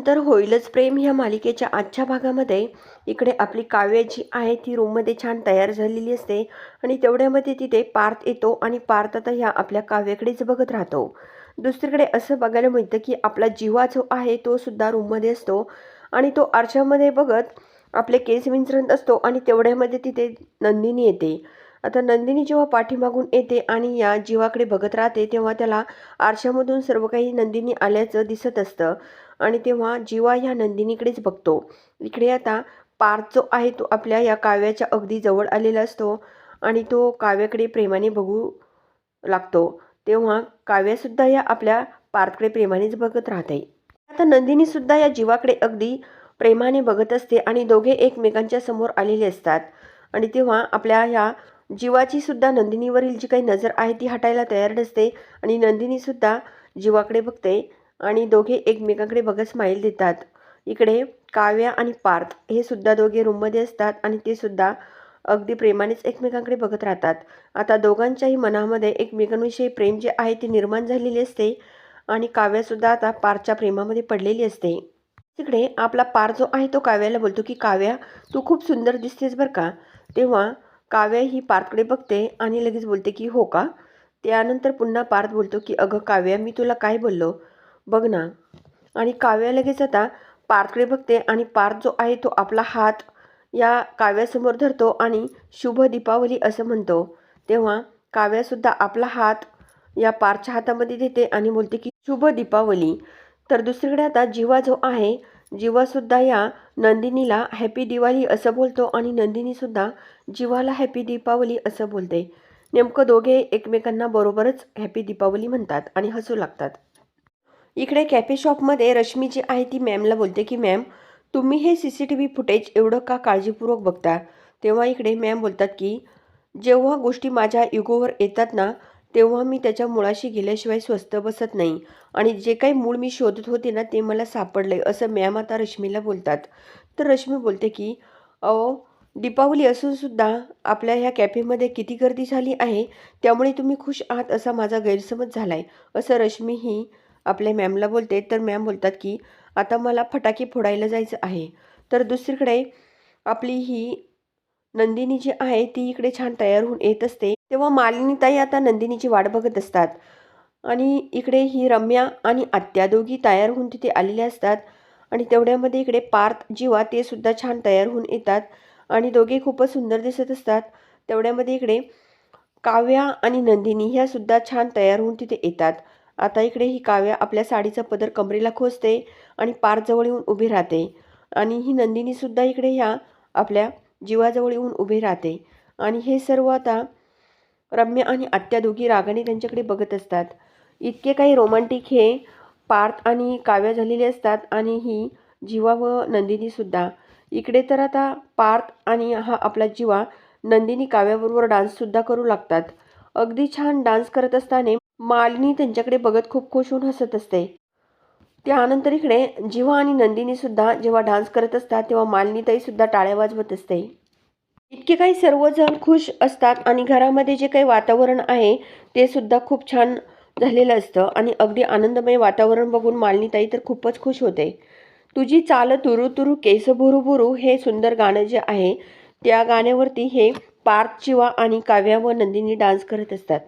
नंतर होईलच प्रेम ह्या मालिकेच्या आजच्या भागामध्ये. इकडे आपली काव्य जी आहे ती रूममध्ये छान तयार झालेली असते आणि तेवढ्यामध्ये तिथे पार्थ येतो आणि पार्थ आता ह्या आपल्या काव्याकडेच बघत राहतो. दुसरीकडे असं बघायला मिळतं की आपला जीवा जो आहे तो सुद्धा रूममध्ये असतो आणि तो आरशामध्ये बघत आपले केस विंचरत असतो आणि तेवढ्यामध्ये तिथे नंदिनी येते. आता नंदिनी जेव्हा पाठीमागून येते आणि या जीवाकडे बघत राहते तेव्हा त्याला आरशामधून सर्व काही नंदिनी आल्याचं दिसत असतं. आणि तेव्हा जीवा ह्या नंदिनीकडेच बघतो. इकडे आता पार्थ जो आहे तो आपल्या या काव्याच्या अगदी जवळ आलेला असतो आणि तो काव्याकडे प्रेमाने बघू लागतो. तेव्हा काव्यासुद्धा या आपल्या पार्थकडे प्रेमानेच बघत राहते. आता नंदिनीसुद्धा या जीवाकडे अगदी प्रेमाने बघत असते आणि दोघे एकमेकांच्या समोर आलेले असतात. आणि तेव्हा आपल्या ह्या जीवाची सुद्धा नंदिनीवरील जी काही नजर आहे ती हटायला तयार नसते आणि नंदिनीसुद्धा जीवाकडे बघते आणि दोघे एकमेकांकडे बघत स्माईल देतात. इकडे काव्या आणि पार्थ हे सुद्धा दोघे रूममध्ये असतात आणि ते सुद्धा अगदी प्रेमानेच एकमेकांकडे बघत राहतात. आता दोघांच्याही मनामध्ये एकमेकांविषयी प्रेम जे आहे ते निर्माण झालेले असते आणि काव्यासुद्धा आता पारच्या प्रेमामध्ये पडलेली असते. तिकडे आपला पार जो आहे तो काव्याला बोलतो की काव्या तू खूप सुंदर दिसतेस बरं का? तेव्हा काव्या ही पार्थकडे बघते आणि लगेच बोलते की हो का? त्यानंतर पुन्हा पार्थ बोलतो की अगं काव्या मी तुला काय बोललो? बघ ना. आणि काव्या लगेच आता पार्थकडे बघते आणि पार्थ जो आहे तो आपला हात या काव्यासमोर धरतो आणि शुभ दीपावली असं म्हणतो. तेव्हा काव्यासुद्धा आपला हात या पार्थच्या हातामध्ये देते आणि बोलते की शुभ दीपावली. तर दुसरीकडे आता जीवा जो आहे जीवासुद्धा या नंदिनीला हॅपी दिवाळी असं बोलतो आणि नंदिनीसुद्धा जीवाला हॅपी दीपावली असं बोलते. नेमकं दोघे एकमेकांना बरोबरच हॅपी दीपावली म्हणतात आणि हसू लागतात. इकडे कॅफे शॉपमध्ये रश्मी जी आहे ती मॅमला बोलते की मॅम तुम्ही हे C C T V footage एवढं का काळजीपूर्वक बघता? तेव्हा इकडे मॅम बोलतात की जेव्हा गोष्टी माझ्या युगोवर येतात ना तेव्हा मी त्याच्या मुळाशी गेल्याशिवाय स्वस्त बसत नाही. आणि जे काही मूळ मी शोधत होते ना ते मला सापडले असं मॅम आता रश्मीला बोलतात. तर रश्मी बोलते की अहो दीपावली असूनसुद्धा आपल्या ह्या कॅफेमध्ये किती गर्दी झाली आहे त्यामुळे तुम्ही खुश आहात असा माझा गैरसमज झाला आहे असं रश्मी ही आपल्या मॅमला बोलते. तर मॅम बोलतात की आता मला फटाके फोडायला जायचं आहे. तर दुसरीकडे आपली ही नंदिनी जी आहे ती इकडे छान तयार होऊन येत असते. तेव्हा मालिनीताई आता नंदिनीची वाट बघत असतात. आणि इकडे ही रम्या आणि आत्या दोघी तयार होऊन तिथे आलेल्या असतात. आणि तेवढ्यामध्ये इकडे पार्थ जीवा ते सुद्धा छान तयार होऊन येतात. आणि दोघे खूपच सुंदर दिसत असतात. तेवढ्यामध्ये इकडे काव्या आणि नंदिनी ह्या सुद्धा छान तयार होऊन तिथे येतात. आता इकडे ही काव्या आपल्या साडीचा पदर कमरेला खोचते आणि पारजवळ येऊन उभी राहते. आणि ही नंदिनीसुद्धा इकडे ह्या आपल्या जीवाजवळ येऊन उभी राहते. आणि हे सर्व आता रम्य आणि आत्या दोघी रागाने त्यांच्याकडे बघत असतात. इतके काही रोमांटिक हे पार्थ आणि काव्या झालेले असतात आणि ही जीवा व नंदिनीसुद्धा इकडे तर आता पार्थ आणि हा आपला जीवा नंदिनी काव्याबरोबर डान्ससुद्धा करू लागतात. अगदी छान डान्स करत असताना मालिनी त्यांच्याकडे बघत खूप खुश होऊन हसत असते. त्यानंतर इकडे जीवा आणि नंदिनीसुद्धा जेव्हा डान्स करत असतात तेव्हा मालिनीताईसुद्धा टाळ्या वाजवत असते. इतके काही सर्वजण खुश असतात आणि घरामध्ये जे काही वातावरण आहे ते सुद्धा खूप छान झालेलं असतं आणि अगदी आनंदमय वातावरण बघून मालिनीताई तर खूपच खुश होते. तुझी चाल तुरु तुरु केस भुरू भुरू हे सुंदर गाणं जे आहे त्या गाण्यावरती हे पार्थ जीवा आणि काव्या व नंदिनी डान्स करत असतात.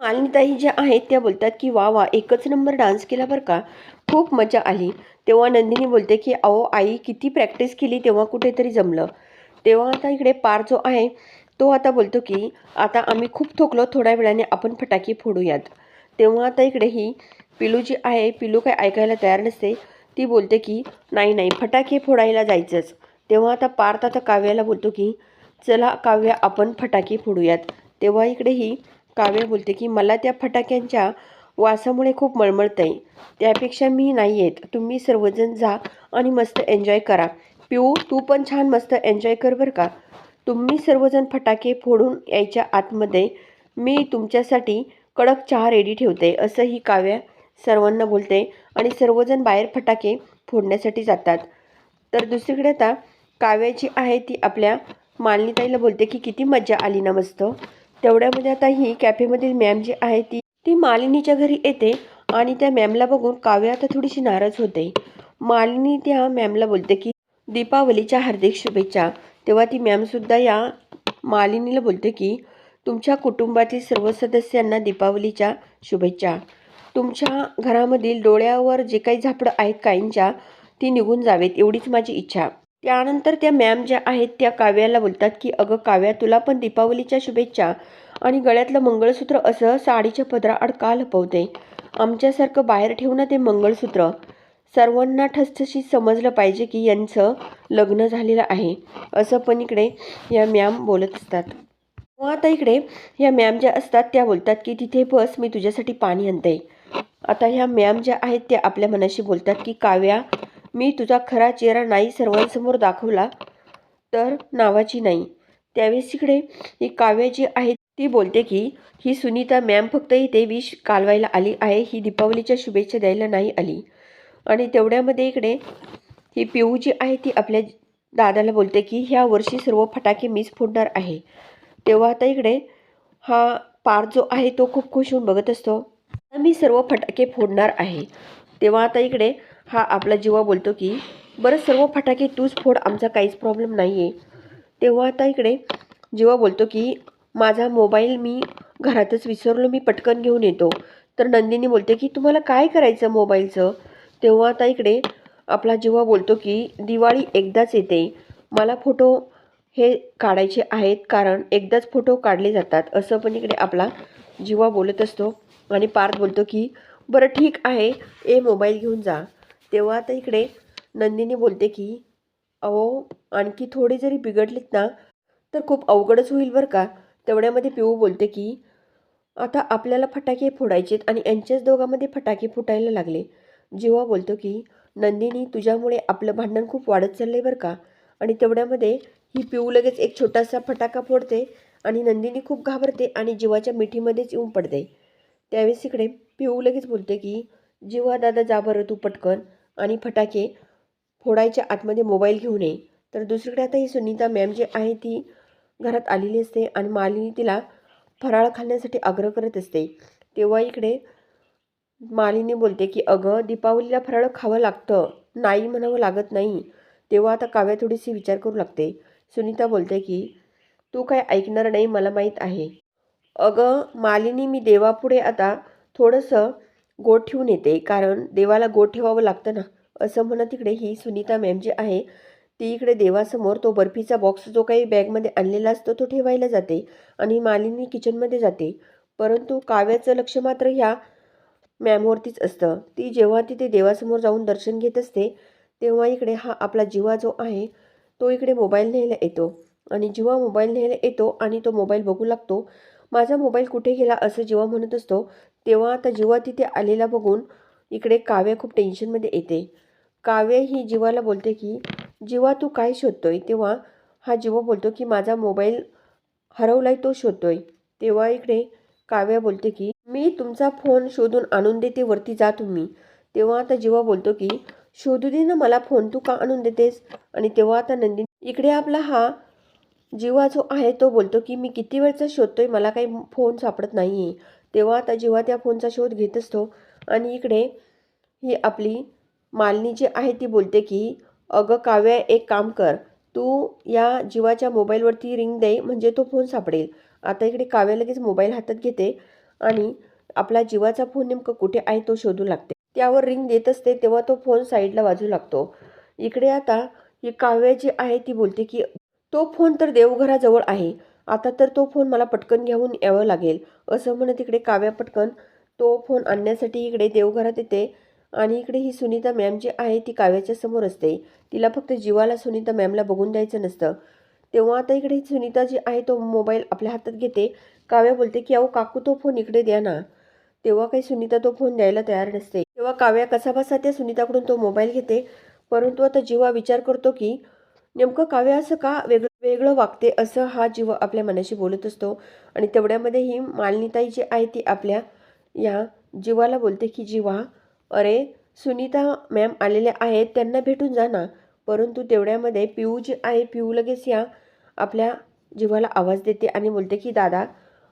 मालिनीताई ज्या आहेत त्या बोलतात की वा वा एकच नंबर डान्स केला बरं का. खूप मजा आली. तेव्हा नंदिनी बोलते की अहो आई किती प्रॅक्टिस केली तेव्हा कुठेतरी जमलं. तेव्हा आता इकडे पार जो आहे तो आता बोलतो की आता आम्ही खूप थोकलो थोड्या वेळाने आपण फटाके फोडूयात. तेव्हा आता इकडे ही पिलू जी आहे पिलू काय ऐकायला तयार नसते. ती बोलते की नाही नाही फटाके फोडायला जायचंच. तेव्हा आता पार्थ आता काव्याला बोलतो की चला काव्य आपण फटाके फोडूयात. तेव्हा इकडे ही काव्य बोलते की मला त्या फटाक्यांच्या वासामुळे खूप मळमळतं आहे त्यापेक्षा मी नाही येत तुम्ही सर्वजण जा आणि मस्त एन्जॉय करा. पिऊ तू पण छान मस्त एन्जॉय कर बरं का. तुम्ही सर्वजण फटाके फोडून यायच्या आतमध्ये मी तुमच्यासाठी कडक चहा रेडी ठेवते असं ही काव्य सर्वांना बोलते आणि सर्वजण बाहेर फटाके फोडण्यासाठी जातात. तर दुसरीकडे आता काव्या जी आहे ती आपल्या मालिनीताईला बोलते की किती मज्जा आली ना मस्त. तेवढ्यामध्ये आता ही कॅफेमधील मॅम जी आहे ती ती मालिनीच्या घरी येते आणि त्या मॅमला बघून काव्य आता थोडीशी नाराज होते. मालिनी त्या मॅमला बोलते की दीपावलीच्या हार्दिक शुभेच्छा. तेव्हा ती मॅमसुद्धा या मालिनीला बोलते की तुमच्या कुटुंबातील सर्व सदस्यांना दीपावलीच्या शुभेच्छा. तुमच्या घरामधील डोळ्यावर जे काही झापडं आहेत काहींच्या ती निघून जावेत एवढीच माझी इच्छा. त्यानंतर त्या मॅम ज्या आहेत त्या काव्याला बोलतात की अगं काव्या तुला पण दीपावलीच्या शुभेच्छा आणि गळ्यातलं मंगळसूत्र असं साडीच्या पदराआड का लपवते? आमच्यासारखं बाहेर ठेवू ना ते मंगळसूत्र. सर्वांना ठसठशीत समजलं पाहिजे की यांचं लग्न झालेलं आहे असं पण इकडे या मॅम बोलत असतात. मग आता इकडे या मॅम ज्या असतात त्या बोलतात की तिथे बस मी तुझ्यासाठी पाणी आणते. आता ह्या मॅम ज्या आहेत त्या आपल्या मनाशी बोलतात की काव्या मी तुझा खरा चेहरा नाही सर्वांसमोर दाखवला तर नावाची नाही. त्यावेळेस इकडे ही काव्या जी आहे ती बोलते की ही सुनीता मॅम फक्त इथे विष कालवायला आली आहे ही दीपावलीच्या शुभेच्छा द्यायला नाही आली. आणि तेवढ्यामध्ये इकडे ही पिऊ जी आहे ती आपल्या दादाला बोलते की ह्या वर्षी सर्व फटाके मीच फोडणार आहे. तेव्हा आता इकडे हा पार जो आहे तो खूप खुश होऊन बघत असतो. मी सर्व फटाके फोडणार आहे. तेव्हा आता इकडे हा आपला जीवा बोलतो की बरं सर्व फटाके तूच फोड आमचा काहीच प्रॉब्लेम नाही आहे तेव्हा आता इकडे जीवा बोलतो की माझा मोबाईल मी घरातच विसरलो मी पटकन घेऊन येतो. तर नंदिनी बोलते की तुम्हाला काय करायचं मोबाईलचं? तेव्हा आता इकडे आपला जेव्हा बोलतो की दिवाळी एकदाच येते. मला फोटो हे काढायचे आहेत कारण एकदाच फोटो काढले जातात. असं पण इकडे आपला जीवा बोलत असतो आणि पार्थ बोलतो की बरं ठीक आहे ए मोबाईल घेऊन जा. तेव्हा आता इकडे नंदिनी बोलते की अहो आणखी थोडे जरी बिघडलेत ना तर खूप अवघडच होईल बरं का. तेवढ्यामध्ये पिऊ बोलते की आता आपल्याला फटाके फोडायचेत आणि यांच्याच दोघांमध्ये फटाके फुटायला लागले. जेव्हा बोलतो की नंदिनी तुझ्यामुळे आपलं भांडण खूप वाढत चाललं आहे बरं का? आणि तेवढ्यामध्ये ही पिऊ लगेच एक छोटासा फटाका फोडते आणि नंदिनी खूप घाबरते आणि जीवाच्या मिठीमध्येच येऊन पडते. त्यावेळेस इकडे पिऊ लगेच बोलते की जीवा दादा जा बरं तू पटकन आणि फटाके फोडायच्या आतमध्ये मोबाईल घेऊन ये. तर दुसरीकडे आता ही सुनीता मॅम जी आहे ती घरात आलेली असते आणि मालिनी तिला फराळ खाण्यासाठी आग्रह करत असते. तेव्हा इकडे मालिनी बोलते की अगं दीपावलीला फराळ खावं लागतं. नाही म्हणावं लागत नाही. तेव्हा आता काव्या थोडीशी विचार करू लागते. सुनीता बोलते की तू काय ऐकणार नाही मला माहीत आहे. अगं मालिनी मी देवापुढे आता थोडंसं गोड ठेवून येते कारण देवाला गोड ठेवावं लागतं ना. असं म्हणत इकडे ही सुनीता मॅम जी आहे ती इकडे देवासमोर तो बर्फीचा बॉक्स जो काही बॅगमध्ये आणलेला असतो तो ठेवायला जाते आणि मालिनी किचनमध्ये जाते. परंतु काव्याचं लक्ष मात्र ह्या मॅमवरतीच असतं. ती जेव्हा तिथे देवासमोर जाऊन दर्शन घेत असते तेव्हा इकडे हा आपला जीवा जो आहे तो इकडे मोबाईल न्यायला येतो. आणि जेव्हा मोबाईल न्यायला येतो आणि तो मोबाईल बघू लागतो माझा मोबाईल कुठे गेला असं जेव्हा म्हणत असतो तेव्हा आता जेव्हा तिथे आलेला बघून इकडे काव्य खूप टेन्शनमध्ये येते. काव्य ही जीवाला बोलते की जीवा तू काय शोधतोय? तेव्हा हा जीवा बोलतो की माझा मोबाईल हरवलाय तो शोधतोय. तेव्हा इकडे काव्य बोलते की मी तुमचा फोन शोधून आणून देते वरती जा तुम्ही. तेव्हा आता जेव्हा बोलतो की शोधू दे ना मला फोन तू का आणून देतेस? आणि तेव्हा आता नंदिनी इकडे आपला हा जीवा जो आहे तो बोलतो की मी किती वेळचा शोधतोय मला काही फोन सापडत नाही आहे तेव्हा आता जेव्हा त्या फोनचा शोध घेत असतो. आणि इकडे ही आपली मालिनी जी आहे ती बोलते की अगं काव्या एक काम कर. तू या जीवाच्या मोबाईलवरती रिंग दे म्हणजे तो फोन सापडेल. आता इकडे काव्या लगेच मोबाईल हातात घेते आणि आपला जीवाचा फोन नेमकं कुठे आहे तो शोधू लागते. त्यावर रिंग देत असते तेव्हा तो फोन साईडला वाजू लागतो. इकडे आता ही काव्या जी आहे ती बोलते की तो फोन तर देवघराजवळ आहे. आता तर तो फोन मला पटकन घेऊन यावं लागेल. असं म्हणत इकडे काव्या पटकन तो फोन आणण्यासाठी इकडे देवघरात येते आणि इकडे ही सुनीता मॅम जी आहे ती काव्याच्या समोर असते. तिला फक्त जीवाला सुनीता मॅमला बघून द्यायचं नसतं. तेव्हा आता इकडे सुनीता जी आहे तो मोबाईल आपल्या हातात घेते. काव्या बोलते की अहो काकू तो फोन इकडे द्या ना. तेव्हा काही सुनीता तो फोन द्यायला तयार नसते. तेव्हा काव्या कसाबसा त्या सुनीताकडून तो मोबाईल घेते. परंतु आता जीवा विचार करतो की नेमकं काव्य असं का वेगळं वेगळं वागते असं हा जीव आपल्या मनाशी बोलत असतो. आणि तेवढ्यामध्ये ही मालिनीताई जी आहे ती आपल्या या जीवाला बोलते की जीवा अरे सुनीता मॅम आलेल्या आहेत त्यांना भेटून जा ना. परंतु तेवढ्यामध्ये पिऊ जी आहे पिऊ लगेच या आपल्या जीवाला आवाज देते आणि बोलते की दादा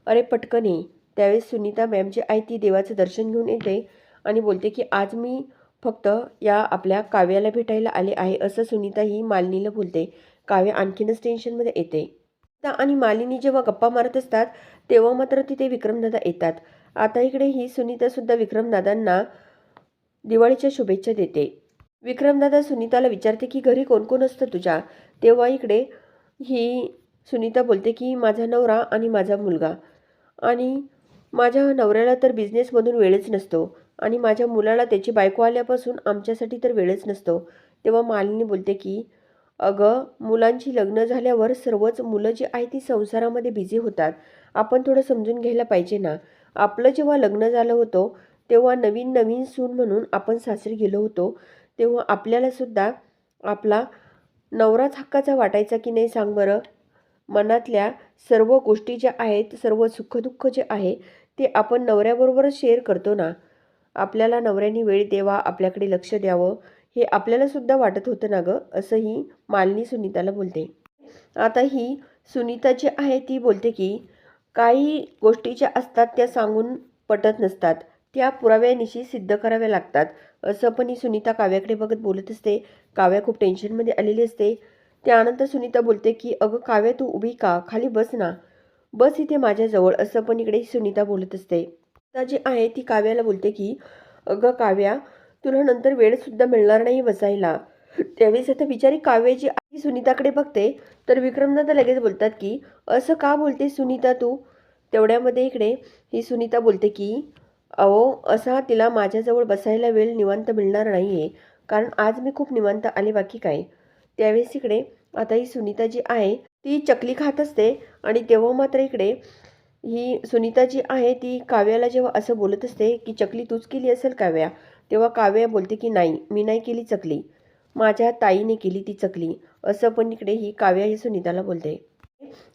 अरे पटकन ये. त्यावेळेस सुनीता मॅम जी आहे ती देवाचं दर्शन घेऊन येते आणि बोलते की आज मी फक्त या आपल्या काव्याला भेटायला आले आहे असं सुनीता ही मालिनीला बोलते. काव्य आणखीनच टेन्शनमध्ये येते. आणि मालिनी जेव्हा गप्पा मारत असतात तेव्हा मात्र तिथे विक्रमदादा येतात. आता इकडे ही सुनीतासुद्धा विक्रमदादांना दिवाळीच्या शुभेच्छा देते. विक्रमदादा सुनीताला विचारते की घरी कोण कोण असतं तुझ्या? तेव्हा इकडे ही सुनीता बोलते की माझा नवरा आणि माझा मुलगा. आणि माझ्या नवऱ्याला तर बिझनेसमधून वेळच नसतो आणि माझ्या मुलाला त्याची बायको आल्यापासून आमच्यासाठी तर वेळच नसतो. तेव्हा मालिनी बोलते की अगं मुलांची लग्न झाल्यावर सर्वच मुलं जी आहे ती संसारामध्ये बिझी होतात. आपण थोडं समजून घ्यायला पाहिजे ना. आपलं जेव्हा लग्न झालं होतं तेव्हा नवीन नवीन सून म्हणून आपण सासरी गेलो होतो. तेव्हा आपल्यालासुद्धा आपला नवराच हक्काचा वाटायचा की नाही सांग बरं? मनातल्या सर्व गोष्टी ज्या आहेत सर्व सुखदुःख जे आहे ते आपण नवऱ्याबरोबरच शेअर करतो ना? आपल्याला नवऱ्याने वेळ द्यावा आपल्याकडे लक्ष द्यावं हे आपल्यालासुद्धा वाटत होतं ना गं? असंही मालिनी सुनीताला बोलते. आता ही सुनीता जी आहे ती बोलते की काही गोष्टी ज्या असतात त्या सांगून पटत नसतात. त्या पुराव्यानिशी सिद्ध कराव्या लागतात. असं पण ही सुनीता काव्याकडे बघत बोलत असते. काव्या खूप टेन्शनमध्ये आलेली असते. त्यानंतर सुनीता बोलते की अगं काव्या तू उभी का? खाली बस ना. बस इथे माझ्याजवळ असं पण इकडे सुनीता बोलत असते. सुनीता जी आहे ती काव्याला बोलते की अगं काव्या तुला नंतर वेळसुद्धा मिळणार नाही बसायला. त्यावेळेस आता बिचारी काव्य जी आहे सुनीताकडे बघते तर विक्रमदादा लगेच बोलतात की असं का बोलते सुनीता तू? तेवढ्यामध्ये इकडे ही सुनीता बोलते की अहो असा तिला माझ्याजवळ बसायला वेळ निवांत मिळणार नाही आहे कारण आज मी खूप निवांत आले बाकी काय? त्यावेळेस इकडे आता ही सुनीता जी आहे ती चकली खात असते आणि तेव्हा मात्र इकडे ही सुनीता जी आहे ती काव्याला जेव्हा असं बोलत असते की चकली तूच केली असेल काव्या? तेव्हा काव्या बोलते की नाही मी नाही केली चकली. माझ्या ताईने केली ती चकली. असं पण इकडे ही काव्या ही सुनीताला बोलते.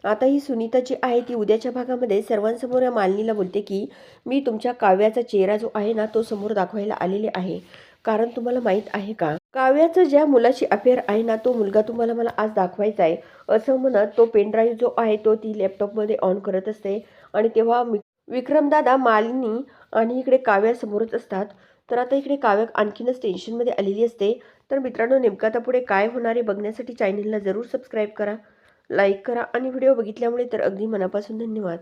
आता ही सुनीता जी आहे ती उद्याच्या भागामध्ये सर्वांसमोर या मालिनीला बोलते की मी तुमच्या काव्याचा चेहरा जो आहे ना तो समोर दाखवायला आलेले आहे. कारण तुम्हाला माहीत आहे का काव्याचं ज्या मुलाची अफेअर आहे ना तो मुलगा तुम्हाला मला आज दाखवायचा आहे. असं म्हणत तो पेनड्राईव्ह जो आहे तो ती लॅपटॉपमध्ये ऑन करत असते. आणि तेव्हा विक्रमदादा मालिनी आणि इकडे काव्या समोरच असतात. तर आता इकडे काव्य आणखीनच टेन्शनमध्ये आलेली असते. तर मित्रांनो नेमकं आता पुढे काय होणार आहे बघण्यासाठी चॅनलला जरूर सबस्क्राईब करा लाईक करा आणि व्हिडिओ बघितल्यामुळे तर अगदी मनापासून धन्यवाद.